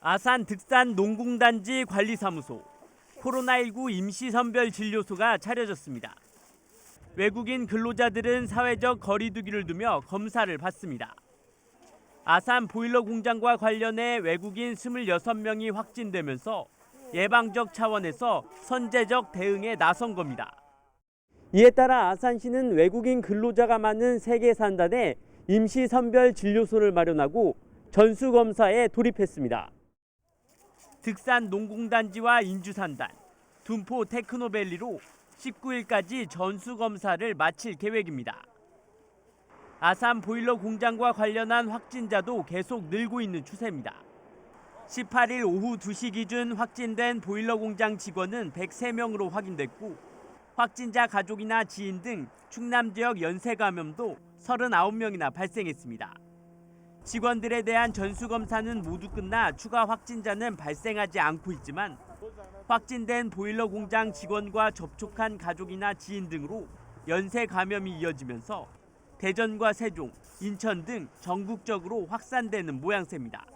아산 득산 농공단지 관리사무소 코로나19 임시선별 진료소가 차려졌습니다. 외국인 근로자들은 사회적 거리두기를 두며 검사를 받습니다. 아산 보일러 공장과 관련해 외국인 26명이 확진되면서 예방적 차원에서 선제적 대응에 나선 겁니다. 이에 따라 아산시는 외국인 근로자가 많은 세계 산단에 임시 선별 진료소를 마련하고 전수 검사에 돌입했습니다. 득산 농공단지와 인주산단, 둔포 테크노밸리로 19일까지 전수검사를 마칠 계획입니다. 아산 보일러 공장과 관련한 확진자도 계속 늘고 있는 추세입니다. 18일 오후 2시 기준 확진된 보일러 공장 직원은 103명으로 확인됐고 확진자 가족이나 지인 등 충남 지역 연쇄 감염도 39명이나 발생했습니다. 직원들에 대한 전수 검사는 모두 끝나 추가 확진자는 발생하지 않고 있지만 확진된 보일러 공장 직원과 접촉한 가족이나 지인 등으로 연쇄 감염이 이어지면서 대전과 세종, 인천 등 전국적으로 확산되는 모양새입니다.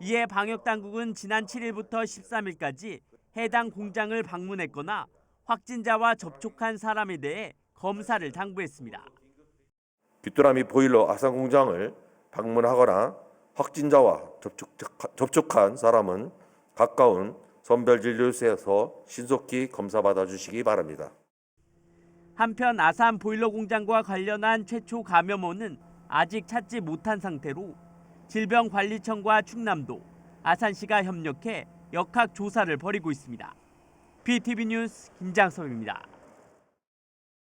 이에 방역 당국은 지난 7일부터 13일까지 해당 공장을 방문했거나 확진자와 접촉한 사람에 대해 검사를 당부했습니다. 귀뚜라미 보일러 아산 공장을 방문하거나 확진자와 접촉, 접촉한 사람은 가까운 선별진료소에서 신속히 검사받아 주시기 바랍니다. 한편 아산 보일러 공장과 관련한 최초 감염원은 아직 찾지 못한 상태로 질병관리청과 충남도, 아산시가 협력해 역학 조사를 벌이고 있습니다. BTV 뉴스 김장섭입니다.